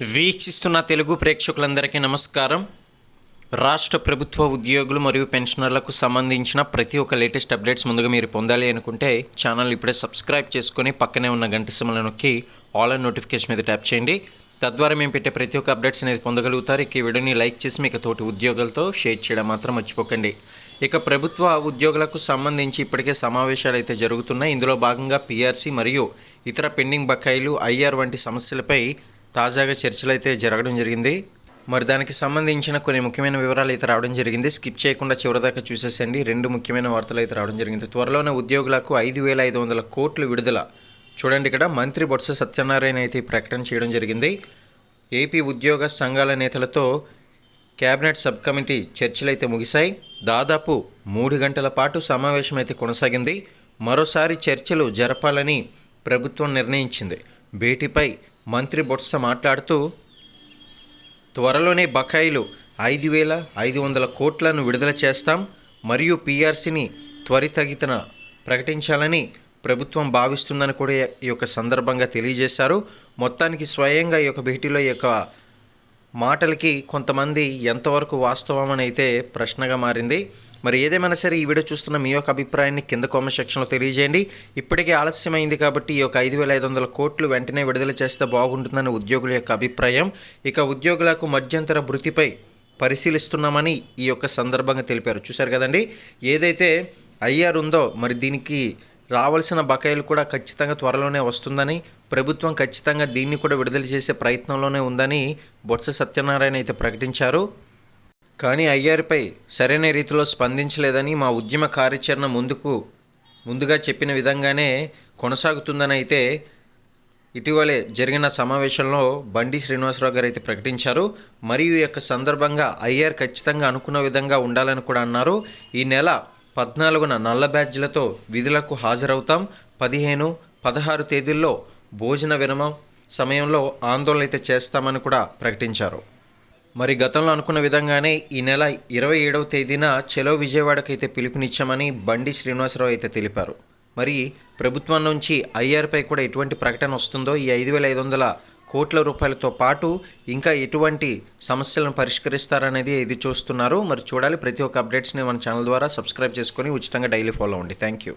వీక్షిస్తున్న తెలుగు ప్రేక్షకులందరికీ నమస్కారం. రాష్ట్ర ప్రభుత్వ ఉద్యోగులు మరియు పెన్షనర్లకు సంబంధించిన ప్రతి ఒక్క లేటెస్ట్ అప్డేట్స్ ముందుగా మీరు పొందాలి అనుకుంటే ఛానల్ ఇప్పుడే సబ్స్క్రైబ్ చేసుకొని పక్కనే ఉన్న గంట సిమ్మల నొక్కి ఆల్ అండ్ నోటిఫికేషన్ మీద ట్యాప్ చేయండి. తద్వారా మేము పెట్టే ప్రతి ఒక్క అప్డేట్స్ అనేది పొందగలుగుతారు. ఇక ఈ వీడియోని లైక్ చేసి మీకు తోటి ఉద్యోగులతో షేర్ చేయడం మాత్రం మర్చిపోకండి. ఇక ప్రభుత్వ ఉద్యోగులకు సంబంధించి ఇప్పటికే సమావేశాలు అయితే జరుగుతున్నాయి. ఇందులో భాగంగా పీఆర్సీ మరియు ఇతర పెండింగ్ బకాయిలు ఐఆర్ వంటి సమస్యలపై తాజాగా చర్చలు అయితే జరగడం జరిగింది. మరి దానికి సంబంధించిన కొన్ని ముఖ్యమైన వివరాలు అయితే రావడం జరిగింది. స్కిప్ చేయకుండా చివరిదాకా చూసేసండి. రెండు ముఖ్యమైన వార్తలు అయితే రావడం జరిగింది. త్వరలోనే ఉద్యోగులకు ఐదు వేల ఐదు వందల కోట్లు విడుదల. చూడండి ఇక్కడ మంత్రి బొత్స సత్యనారాయణ అయితే ప్రకటన చేయడం జరిగింది. ఏపీ ఉద్యోగ సంఘాల నేతలతో కేబినెట్ సబ్ కమిటీ చర్చలు అయితే ముగిశాయి. దాదాపు మూడు గంటల పాటు సమావేశం అయితే కొనసాగింది. మరోసారి చర్చలు జరపాలని ప్రభుత్వం నిర్ణయించింది. భేటీపై మంత్రి బొత్స మాట్లాడుతూ త్వరలోనే బకాయిలు ఐదు వేల ఐదు వందల కోట్లను విడుదల చేస్తాం మరియు పీఆర్సీని త్వరితగితన ప్రకటించాలని ప్రభుత్వం భావిస్తుందని కూడా ఈ యొక్క సందర్భంగా తెలియజేశారు. మొత్తానికి స్వయంగా ఈ యొక్క భేటీలో ఈ యొక్క మాటలకి కొంతమంది ఎంతవరకు వాస్తవం అని అయితే ప్రశ్నగా మారింది. మరి ఏదేమైనా సరే ఈ వీడియో చూస్తున్న మీ యొక్క అభిప్రాయాన్ని కింద కామెంట్ సెక్షన్లో తెలియజేయండి. ఇప్పటికే ఆలస్యమైంది కాబట్టి ఈ యొక్క ఐదు వేల ఐదు వందల కోట్లు వెంటనే విడుదల చేస్తే బాగుంటుందని ఉద్యోగుల యొక్క అభిప్రాయం. ఇక ఉద్యోగులకు మధ్యంతర భృతిపై పరిశీలిస్తున్నామని ఈ యొక్క సందర్భంగా తెలిపారు. చూశారు కదండి? ఏదైతే ఐఆర్ ఉందో మరి దీనికి రావాల్సిన బకాయిలు కూడా ఖచ్చితంగా త్వరలోనే వస్తుందని ప్రభుత్వం ఖచ్చితంగా దీన్ని కూడా విడుదల చేసే ప్రయత్నంలోనే ఉందని బొత్స సత్యనారాయణ అయితే ప్రకటించారు. కానీ ఐఆర్పై సరైన రీతిలో స్పందించలేదని మా ఉద్యమ కార్యాచరణ ముందుకు ముందుగా చెప్పిన విధంగానే కొనసాగుతుందని అయితే ఇటీవలే జరిగిన సమావేశంలో బండి శ్రీనివాసరావు గారు అయితే ప్రకటించారు. మరియు ఈ యొక్క సందర్భంగా ఐఆర్ ఖచ్చితంగా అనుకున్న విధంగా ఉండాలని కూడా అన్నారు. ఈ నెల పద్నాలుగున నల్ల బ్యాడ్జ్లతో విధులకు హాజరవుతాం. పదిహేను పదహారు తేదీల్లో భోజన విరమం సమయంలో ఆందోళన అయితే చేస్తామని కూడా ప్రకటించారు. మరి గతంలో అనుకున్న విధంగానే ఈ నెల ఇరవై ఏడవ తేదీన చెలో విజయవాడకైతే పిలుపునిచ్చామని బండి శ్రీనివాసరావు అయితే తెలిపారు. మరి ప్రభుత్వం నుంచి ఐఆర్పై కూడా ఎటువంటి ప్రకటన వస్తుందో ఈ ఐదు వేల ఐదు వందల కోట్ల రూపాయలతో పాటు ఇంకా ఎటువంటి సమస్యలను పరిష్కరిస్తారనేది ఇది చూస్తున్నారు. మరి చూడాలి. ప్రతి ఒక్క అప్డేట్స్ని మన ఛానల్ ద్వారా సబ్స్క్రైబ్ చేసుకొని ఉచితంగా డైలీ ఫాలో అవ్వండి. Thank you.